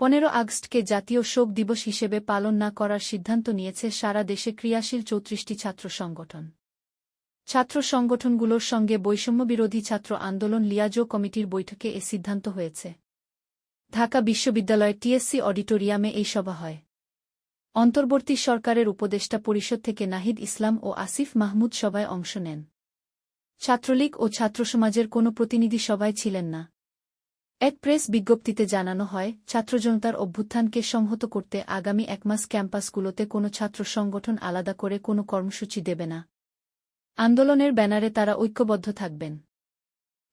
পনেরো আগস্টকে জাতীয় শোক দিবস হিসেবে পালন না করার সিদ্ধান্ত নিয়েছে সারা দেশে ক্রিয়াশীল চৌত্রিশটি ছাত্র সংগঠন। ছাত্র সংগঠনগুলোর সঙ্গে বৈষম্যবিরোধী ছাত্র আন্দোলন লিয়াজো কমিটির বৈঠকে এ সিদ্ধান্ত হয়েছে। ঢাকা বিশ্ববিদ্যালয় টিএসসি অডিটোরিয়ামে এই সভা হয়। অন্তর্বর্তী সরকারের উপদেষ্টা পরিষদ থেকে নাহিদ ইসলাম ও আসিফ মাহমুদ সভায় অংশ নেন। ছাত্রলীগ ও ছাত্রসমাজের কোনো প্রতিনিধি সভায় ছিলেন না। এক প্রেস বিজ্ঞপ্তিতে জানানো হয়, ছাত্রজনতার অভ্যুত্থানকে সংহত করতে আগামী একমাস ক্যাম্পাসগুলোতে কোনো ছাত্র সংগঠন আলাদা করে কোনো কর্মসূচি দেবে না। আন্দোলনের ব্যানারে তারা ঐক্যবদ্ধ থাকবেন।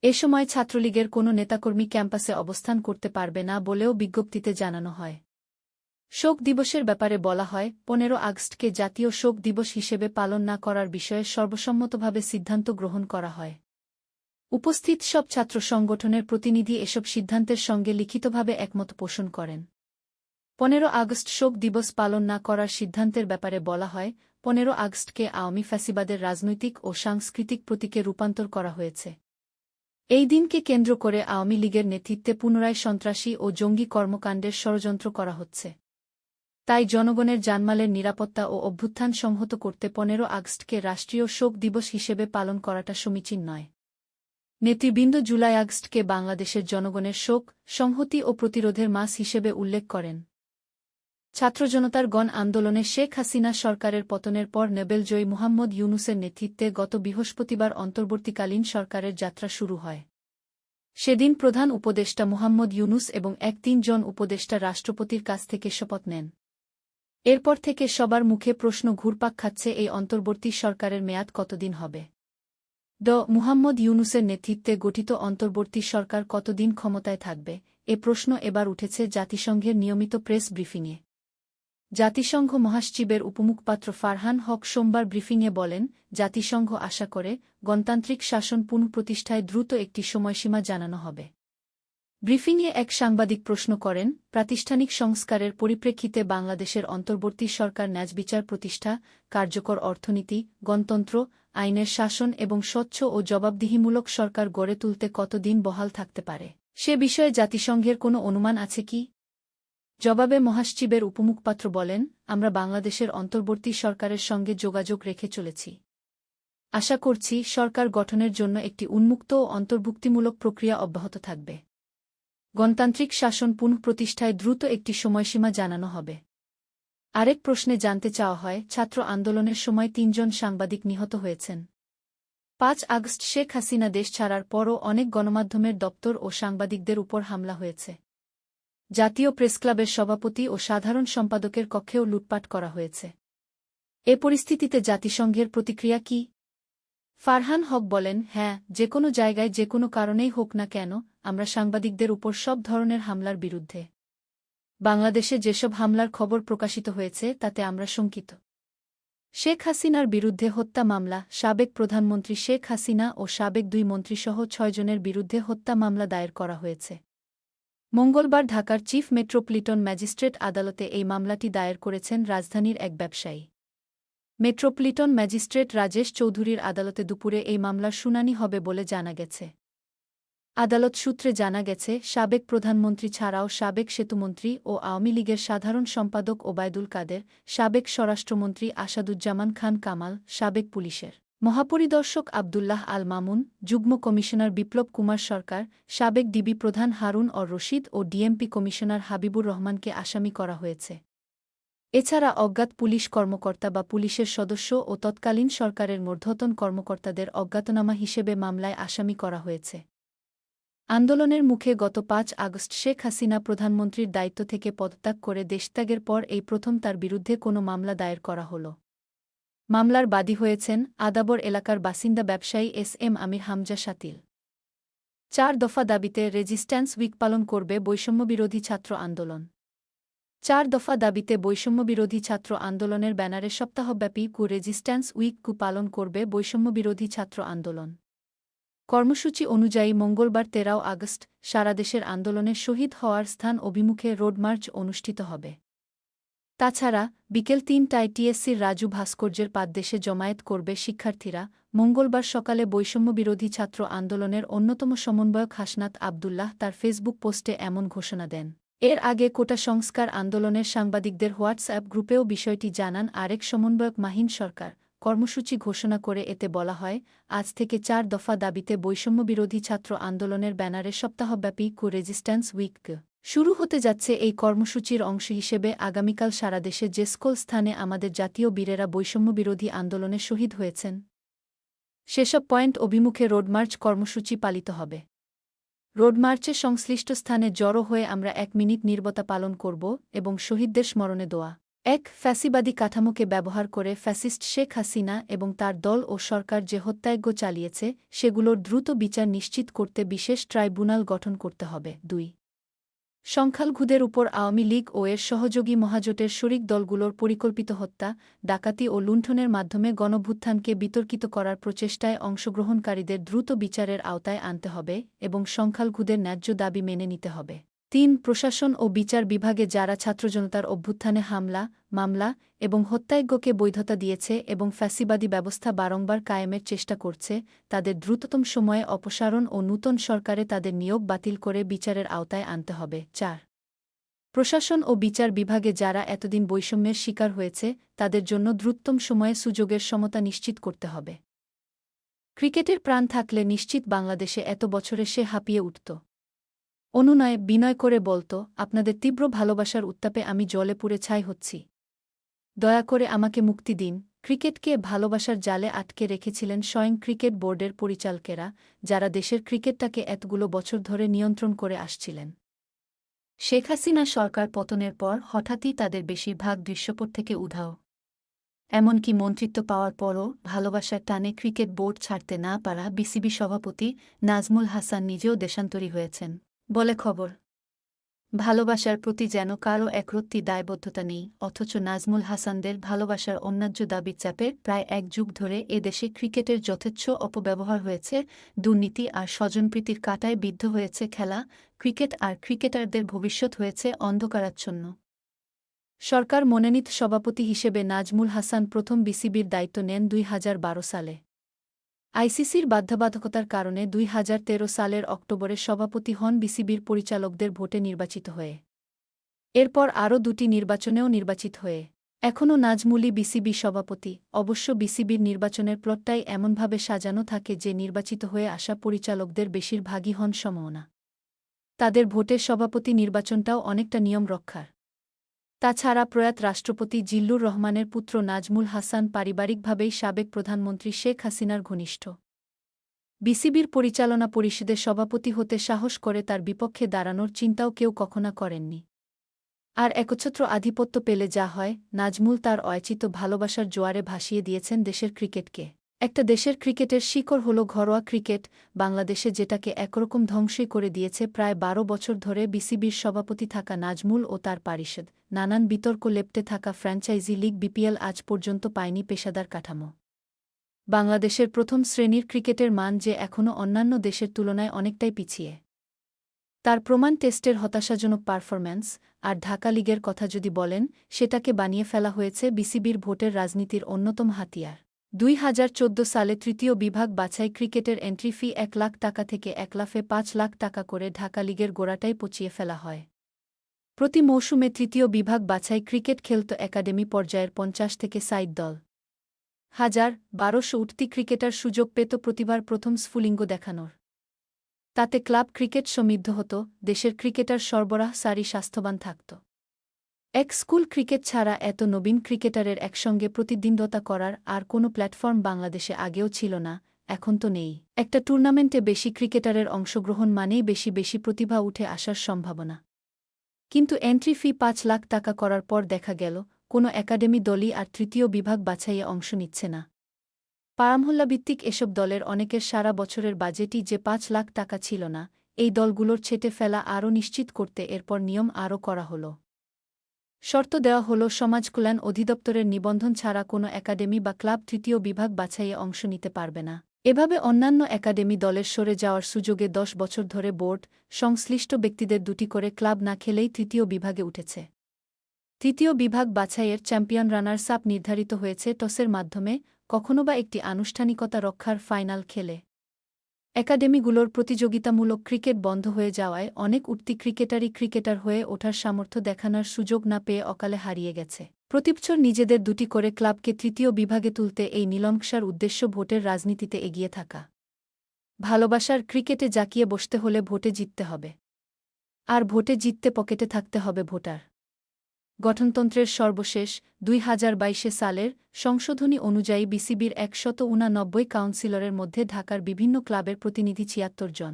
এ সময় ছাত্রলীগের কোনো নেতাকর্মী ক্যাম্পাসে অবস্থান করতে পারবে না বলেও বিজ্ঞপ্তিতে জানানো হয়। শোক দিবসের ব্যাপারে বলা হয়, পনেরো আগস্টকে জাতীয় শোক দিবস হিসেবে পালন না করার বিষয়ে সর্বসম্মতভাবে সিদ্ধান্ত গ্রহণ করা হয়। উপস্থিত সব ছাত্র সংগঠনের প্রতিনিধি এসব সিদ্ধান্তের সঙ্গে লিখিতভাবে একমত পোষণ করেন। পনেরো আগস্ট শোক দিবস পালন না করার সিদ্ধান্তের ব্যাপারে বলা হয়, পনেরো আগস্টকে আওয়ামী ফ্যাসিবাদের রাজনৈতিক ও সাংস্কৃতিক প্রতীকে রূপান্তর করা হয়েছে। এই দিনকে কেন্দ্র করে আওয়ামী লীগের নেতৃত্বে পুনরায় সন্ত্রাসী ও জঙ্গি কর্মকাণ্ডের ষড়যন্ত্র করা হচ্ছে। তাই জনগণের জানমালের নিরাপত্তা ও অভ্যুত্থান সংহত করতে পনেরো আগস্টকে রাষ্ট্রীয় শোক দিবস হিসেবে পালন করাটা সমীচীন নয়। নেতৃবৃন্দ জুলাই আগস্টকে বাংলাদেশের জনগণের শোক, সংহতি ও প্রতিরোধের মাস হিসেবে উল্লেখ করেন। ছাত্রজনতার গণ আন্দোলনে শেখ হাসিনা সরকারের পতনের পর নেবেলজয়ী মুহাম্মদ ইউনুসের নেতৃত্বে গত বৃহস্পতিবার অন্তর্বর্তীকালীন সরকারের যাত্রা শুরু হয়। সেদিন প্রধান উপদেষ্টা মুহাম্মদ ইউনুস এবং এক তিনজন উপদেষ্টা রাষ্ট্রপতির কাছ থেকে শপথ নেন। এরপর থেকে সবার মুখে প্রশ্ন ঘুরপাক খাচ্ছে এই অন্তর্বর্তী সরকারের মেয়াদ কতদিন হবে? ড. মুহাম্মদ ইউনুসের নেতৃত্বে গঠিত অন্তর্বর্তী সরকার কতদিন ক্ষমতায় থাকবে? এ প্রশ্ন এবার উঠেছে জাতিসংঘের নিয়মিত প্রেস ব্রিফিংয়ে। জাতিসংঘ মহাসচিবের উপমুখপাত্র ফারহান হক সোমবার ব্রিফিংয়ে বলেন, জাতিসংঘ আশা করে গণতান্ত্রিক শাসন পুনঃপ্রতিষ্ঠায় দ্রুত একটি সময়সীমা জানানো হবে। ব্রিফিংয়ে এক সাংবাদিক প্রশ্ন করেন, প্রাতিষ্ঠানিক সংস্কারের পরিপ্রেক্ষিতে বাংলাদেশের অন্তর্বর্তী সরকার ন্যাজবিচার প্রতিষ্ঠা, কার্যকর অর্থনীতি, গণতন্ত্র, আইনের শাসন এবং স্বচ্ছ ও জবাবদিহিমূলক সরকার গড়ে তুলতে কতদিন বহাল থাকতে পারে? সে বিষয়ে জাতিসংঘের কোনো অনুমান আছে কি? জবাবে মহাসচিবের উপমুখপাত্র বলেন, আমরা বাংলাদেশের অন্তর্বর্তী সরকারের সঙ্গে যোগাযোগ রেখে চলেছি। আশা করছি সরকার গঠনের জন্য একটি উন্মুক্ত ও অন্তর্ভুক্তিমূলক প্রক্রিয়া অব্যাহত থাকবে। গণতান্ত্রিক শাসন পুনঃপ্রতিষ্ঠায় দ্রুত একটি সময়সীমা জানানো হবে। আরেক প্রশ্নে জানতে চাওয়া হয়, ছাত্র আন্দোলনের সময় তিনজন সাংবাদিক নিহত হয়েছেন। পাঁচ আগস্ট শেখ হাসিনা দেশ ছাড়ার পরও অনেক গণমাধ্যমের দপ্তর ও সাংবাদিকদের উপর হামলা হয়েছে। জাতীয় প্রেসক্লাবের সভাপতি ও সাধারণ সম্পাদকের কক্ষেও লুটপাট করা হয়েছে। এ পরিস্থিতিতে জাতিসংঘের প্রতিক্রিয়া কি? ফারহান হক বলেন হ্যাঁ যে কোনো জায়গায় যে কোনো কারণেই হোক না কেন আমরা সাংবাদিকদের উপর সব ধরনের হামলার বিরুদ্ধে। বাংলাদেশে যেসব হামলার খবর প্রকাশিত হয়েছে, তাতে আমরা শঙ্কিত। শেখ হাসিনার বিরুদ্ধে হত্যা মামলা, সাবেক প্রধানমন্ত্রী শেখ হাসিনা ও সাবেক দুই মন্ত্রীসহ ছয়জনের বিরুদ্ধে হত্যা মামলা দায়ের করা হয়েছে। মঙ্গলবার ঢাকার চিফ মেট্রোপলিটন ম্যাজিস্ট্রেট আদালতে এই মামলাটি দায়ের করেছেন রাজধানীর এক ব্যবসায়ী। মেট্রোপলিটন ম্যাজিস্ট্রেট রাজেশ চৌধুরীর আদালতে দুপুরে এই মামলার শুনানি হবে বলে জানা গেছে। আদালত সূত্রে জানা গেছে, সাবেক প্রধানমন্ত্রী ছাড়াও সাবেক সেতুমন্ত্রী ও আওয়ামী লীগের সাধারণ সম্পাদক ওবায়দুল কাদের, সাবেক স্বরাষ্ট্রমন্ত্রী আসাদুজ্জামান খান কামাল, সাবেক পুলিশের মহাপরিদর্শক আবদুল্লাহ আল মামুন, যুগ্ম কমিশনার বিপ্লব কুমার সরকার, সাবেক ডিবি প্রধান হারুন অর রশিদ ও ডিএমপি কমিশনার হাবিবুর রহমানকে আসামি করা হয়েছে। এছাড়া অজ্ঞাত পুলিশ কর্মকর্তা বা পুলিশের সদস্য ও তৎকালীন সরকারের মূর্ধতন কর্মকর্তাদের অজ্ঞাতনামা হিসেবে মামলায় আসামি করা হয়েছে। আন্দোলনের মুখে গত পাঁচ আগস্ট শেখ হাসিনা প্রধানমন্ত্রীর দায়িত্ব থেকে পদত্যাগ করে দেশত্যাগের পর এই প্রথম তার বিরুদ্ধে কোনো মামলা দায়ের করা হল। মামলার বাদী হয়েছেন আদাবর এলাকার বাসিন্দা ব্যবসায়ী এস এম আমির হামজা সাতিল চার দফা দাবিতে রেজিস্ট্যান্স উইক পালন করবে বৈষম্যবিরোধী ছাত্র আন্দোলন। চার দফা দাবিতে বৈষম্যবিরোধী ছাত্র আন্দোলনের ব্যানারে সপ্তাহব্যাপী কু রেজিস্ট্যান্স উইক কু পালন করবে বৈষম্যবিরোধী ছাত্র আন্দোলন। কর্মসূচি অনুযায়ী মঙ্গলবার তেরাও আগস্ট সারা দেশের আন্দোলনে শহীদ হওয়ার স্থান অভিমুখে রোডমার্চ অনুষ্ঠিত হবে। তাছাড়া, বিকেল তিনটায় টিএসসির রাজু ভাস্কর্যের পাদদেশে জমায়েত করবে শিক্ষার্থীরা। মঙ্গলবার সকালে বৈষম্যবিরোধী ছাত্র আন্দোলনের অন্যতম সমন্বয়ক হাসনাত আবদুল্লাহ তার ফেসবুক পোস্টে এমন ঘোষণা দেন। এর আগে কোটা সংস্কার আন্দোলনের সাংবাদিকদের হোয়াটসঅ্যাপ গ্রুপেও বিষয়টি জানান আরেক সমন্বয়ক মাহিন সরকার। কর্মসূচি ঘোষণা করে এতে বলা হয়, আজ থেকে চার দফা দাবিতে বৈষম্যবিরোধী ছাত্র আন্দোলনের ব্যানারে সপ্তাহব্যাপী কো রেজিস্ট্যান্স উইক। শুরু হতে যাচ্ছে এই কর্মসূচির অংশ হিসেবে আগামীকাল সারা দেশে স্কুল স্থানে আমাদের জাতীয় বীরেরা বৈষম্যবিরোধী আন্দোলনে শহীদ হয়েছেন, সেসব পয়েন্ট অভিমুখে রোডমার্চ কর্মসূচি পালিত হবে। রোডমার্চে সংশ্লিষ্ট স্থানে জড়ো হয়ে আমরা এক মিনিট নির্বতা পালন করব এবং শহীদদের স্মরণে দোয়া। এক ফ্যাসিবাদী কাঠামোকে ব্যবহার করে ফ্যাসিস্ট শেখ হাসিনা এবং তার দল ও সরকার যে হত্যাযজ্ঞ চালিয়েছে, সেগুলোর দ্রুত বিচার নিশ্চিত করতে বিশেষ ট্রাইব্যুনাল গঠন করতে হবে। দুই সংখ্যালঘুদের উপর আওয়ামী লীগ ও এর সহযোগী মহাজোটের শরিক দলগুলোর পরিকল্পিত হত্যা, ডাকাতি ও লুণ্ঠনের মাধ্যমে গণভুত্থানকে বিতর্কিত করার প্রচেষ্টায় অংশগ্রহণকারীদের দ্রুত বিচারের আওতায় আনতে হবে এবং সংখ্যালঘুদের ন্যায্য দাবি মেনে নিতে হবে। তিন প্রশাসন ও বিচার বিভাগে যারা ছাত্রজনতার অভ্যুত্থানে হামলা, মামলা এবং হত্যায়জ্ঞকে বৈধতা দিয়েছে এবং ফ্যাসিবাদী ব্যবস্থা বারংবার কায়েমের চেষ্টা করছে, তাদের দ্রুততম সময়ে অপসারণ ও নূতন সরকারে তাদের নিয়োগ বাতিল করে বিচারের আওতায় আনতে হবে। চার প্রশাসন ও বিচার বিভাগে যারা এতদিন বৈষম্যের শিকার হয়েছে, তাদের জন্য দ্রুততম সময়ে সুযোগের সমতা নিশ্চিত করতে হবে। ক্রিকেটের প্রাণ থাকলে নিশ্চিত বাংলাদেশে এত বছরে সে হাঁপিয়ে উঠত। অনুনয় বিনয় করে বলত, আপনাদের তীব্র ভালোবাসার উত্তাপে আমি জলে পুড়ে ছাই হচ্ছি। দয়া করে আমাকে মুক্তি দিন। ক্রিকেটকে ভালোবাসার জালে আটকে রেখেছিলেন স্বয়ং ক্রিকেট বোর্ডের পরিচালকেরা, যারা দেশের ক্রিকেটটাকে এতগুলো বছর ধরে নিয়ন্ত্রণ করে আসছিলেন। শেখ হাসিনা সরকার পতনের পর হঠাৎই তাদের বেশিরভাগ দৃশ্যপট থেকে উধাও। এমনকি মন্ত্রিত্ব পাওয়ার পরও ভালোবাসার টানে ক্রিকেট বোর্ড ছাড়তে না পারা বিসিবি সভাপতি নাজমুল হাসান নিজেও দেশান্তরী হয়েছেন। বলে খবর। ভালোবাসার প্রতি যেন কারও একরত্তি দায়বদ্ধতা নেই, অথচ নাজমুল হাসানদের ভালোবাসার অন্যায্য দাবির চাপে প্রায় এক যুগ ধরে এদেশে ক্রিকেটের যথেচ্ছ অপব্যবহার হয়েছে, দুর্নীতি আর স্বজনপ্রীতির কাটায় বিদ্ধ হয়েছে খেলা, ক্রিকেট আর ক্রিকেটারদের ভবিষ্যৎ হয়েছে অন্ধকারাচ্ছন্ন। সরকার মনোনীত সভাপতি হিসেবে নাজমুল হাসান প্রথম বিসিবির দায়িত্ব নেন দুই হাজার বারো সালে। আইসিসির বাধ্যবাধকতার কারণে দুই হাজার তেরো সালের অক্টোবরে সভাপতি হন বিসিবির পরিচালকদের ভোটে নির্বাচিত হয়ে। এরপর আরও দুটি নির্বাচনেও নির্বাচিত হয়ে। এখনও নাজমুলি বিসিবি সভাপতি। অবশ্য বিসিবির নির্বাচনের প্লটটাই এমনভাবে সাজানো থাকে যে নির্বাচিত হয়ে আসা পরিচালকদের বেশিরভাগই হন সমওনা। তাদের ভোটের সভাপতি নির্বাচনটাও অনেকটা নিয়ম রক্ষার। তাছাড়া প্রয়াত রাষ্ট্রপতি জিল্লুর রহমানের পুত্র নাজমুল হাসান পারিবারিকভাবেই সাবেক প্রধানমন্ত্রী শেখ হাসিনার ঘনিষ্ঠ। বিসিবির পরিচালনা পরিষদের সভাপতি হতে সাহস করে তার বিপক্ষে দাঁড়ানোর চিন্তাও কেউ কখনো করেননি। আর একচ্ছত্র আধিপত্য পেলে যা হয়, নাজমুল তার অয়াচিত ভালোবাসার জোয়ারে ভাসিয়ে দিয়েছেন দেশের ক্রিকেটকে। একটা দেশের ক্রিকেটের শিকড় হল ঘরোয়া ক্রিকেট, বাংলাদেশে যেটাকে একরকম ধ্বংসই করে দিয়েছে প্রায় বারো বছর ধরে বিসিবির সভাপতি থাকা নাজমুল ও তার পারিষদ। নানান বিতর্ক লেপ্টে থাকা ফ্র্যাঞ্চাইজি লিগ বিপিএল আজ পর্যন্ত পায়নি পেশাদার কাঠামো। বাংলাদেশের প্রথম শ্রেণির ক্রিকেটের মান যে এখনও অন্যান্য দেশের তুলনায় অনেকটাই পিছিয়ে। তার প্রমাণ টেস্টের হতাশাজনক পারফরম্যান্স আর ঢাকা লিগের কথা যদি বলেন, সেটাকে বানিয়ে ফেলা হয়েছে বিসিবির ভোটের রাজনীতির অন্যতম হাতিয়ার। দুই হাজার চোদ্দ সালে তৃতীয় বিভাগ বাছাই ক্রিকেটের এন্ট্রি ফি এক লাখ টাকা থেকে এক লাফে পাঁচ লাখ টাকা করে ঢাকা লিগের গোড়াটাই পচিয়ে ফেলা হয়। প্রতি মৌসুমে তৃতীয় বিভাগ বাছাই ক্রিকেট খেলত একাডেমি পর্যায়ের পঞ্চাশ থেকে সাইড দল। হাজার বারোশো উঠতি ক্রিকেটার সুযোগ পেত প্রতিবার প্রথম স্ফুলিঙ্গ দেখানোর। তাতে ক্লাব ক্রিকেট সমৃদ্ধ হতো, দেশের ক্রিকেটার সরবরাহ সারি স্বাস্থ্যবান থাকত। এক স্কুল ক্রিকেট ছাড়া এত নবীন ক্রিকেটারের একসঙ্গে প্রতিদ্বন্দ্বতা করার আর কোনো প্ল্যাটফর্ম বাংলাদেশে আগেও ছিল না, এখন তো নেই। একটা টুর্নামেন্টে বেশি ক্রিকেটারের অংশগ্রহণ মানেই বেশি বেশি প্রতিভা উঠে আসার সম্ভাবনা। কিন্তু এন্ট্রি ফি পাঁচ লাখ টাকা করার পর দেখা গেল, কোনো একাডেমি দলই আর তৃতীয় বিভাগ বাছাইয়ে অংশ নিচ্ছে না। পারামহল্লাভিত্তিক এসব দলের অনেকের সারা বছরের বাজেটই যে পাঁচ লাখ টাকা ছিল না, এই দলগুলোর ছেটে ফেলা আরও নিশ্চিত করতে এরপর নিয়ম আরও করা হল। শর্ত দেওয়া হল সমাজকল্যাণ অধিদপ্তরের নিবন্ধন ছাড়া কোনো একাডেমি বা ক্লাব তৃতীয় বিভাগ বাছাইয়ে অংশ নিতে পারবে না। এভাবে অন্যান্য একাডেমি দলের সরে যাওয়ার সুযোগে দশ বছর ধরে বোর্ড সংশ্লিষ্ট ব্যক্তিদের দুটি করে ক্লাব না খেলেই তৃতীয় বিভাগে উঠেছে। তৃতীয় বিভাগ বাছাইয়ের চ্যাম্পিয়ন রানার্স আপ নির্ধারিত হয়েছে টসের মাধ্যমে কখনো বা একটি আনুষ্ঠানিকতা রক্ষার ফাইনাল খেলে। একাডেমিগুলোর প্রতিযোগিতামূলক ক্রিকেট বন্ধ হয়ে যাওয়ায় অনেক উঠতি ক্রিকেটারই ক্রিকেটার হয়ে ওঠার সামর্থ্য দেখানোর সুযোগ না পেয়ে অকালে হারিয়ে গেছে। প্রতিবছর নিজেদের দুটি করে ক্লাবকে তৃতীয় বিভাগে তুলতে এই নীলংসার উদ্দেশ্য ভোটের রাজনীতিতে এগিয়ে থাকা। ভালোবাসার ক্রিকেটে জাকিয়ে বসতে হলে ভোটে জিততে হবে। আর ভোটে জিততে পকেটে থাকতে হবে ভোটার। গঠনতন্ত্রের সর্বশেষ দুই হাজার বাইশে সালের সংশোধনী অনুযায়ী বিসিবির একশত উনানব্বই কাউন্সিলরের মধ্যে ঢাকার বিভিন্ন ক্লাবের প্রতিনিধি ছিয়াত্তর জন।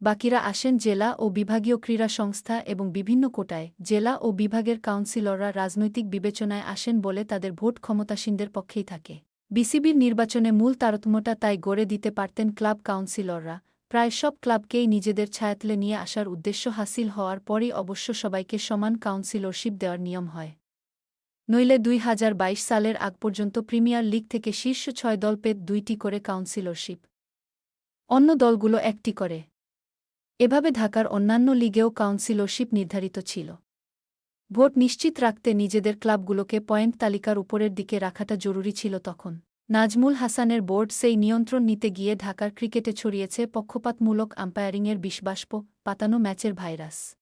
বাকিরা আসেন জেলা ও বিভাগীয় ক্রীড়া সংস্থা এবং বিভিন্ন কোটায়। জেলা ও বিভাগের কাউন্সিলররা রাজনৈতিক বিবেচনায় আসেন বলে তাদের ভোট ক্ষমতাসীনদের পক্ষেই থাকে। বিসিবির নির্বাচনে মূল তারতম্যটা তাই গড়ে দিতে পারতেন ক্লাব কাউন্সিলররা। প্রায় সব ক্লাবকেই নিজেদের ছায়াতলে নিয়ে আসার উদ্দেশ্য হাসিল হওয়ার পরই অবশ্য সবাইকে সমান কাউন্সিলরশিপ দেওয়ার নিয়ম হয়। নইলে দুই হাজার বাইশ সালের আগ পর্যন্ত প্রিমিয়ার লিগ থেকে শীর্ষ ছয় দল পেত দুইটি করে কাউন্সিলরশিপ। অন্য দলগুলো একটি করে। এভাবে ঢাকার অন্যান্য লিগেও কাউন্সিলরশিপ নির্ধারিত ছিল। ভোট নিশ্চিত রাখতে নিজেদের ক্লাবগুলোকে পয়েন্ট তালিকার উপরের দিকে রাখাটা জরুরি ছিল তখন। নাজমুল হাসানের বোর্ড সেই নিয়ন্ত্রণ নিতে গিয়ে ঢাকার ক্রিকেটে ছড়িয়েছে পক্ষপাতমূলক আম্পায়ারিংয়ের বিষবাষ্প, পাতানো ম্যাচের ভাইরাস।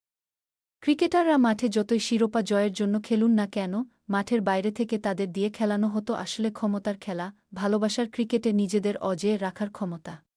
ক্রিকেটাররা মাঠে যতই শিরোপা জয়ের জন্য খেলুন না কেন, মাঠের বাইরে থেকে তাদের দিয়ে খেলানো হতো আসলে ক্ষমতার খেলা, ভালোবাসার ক্রিকেটে নিজেদের অজেয় রাখার ক্ষমতা।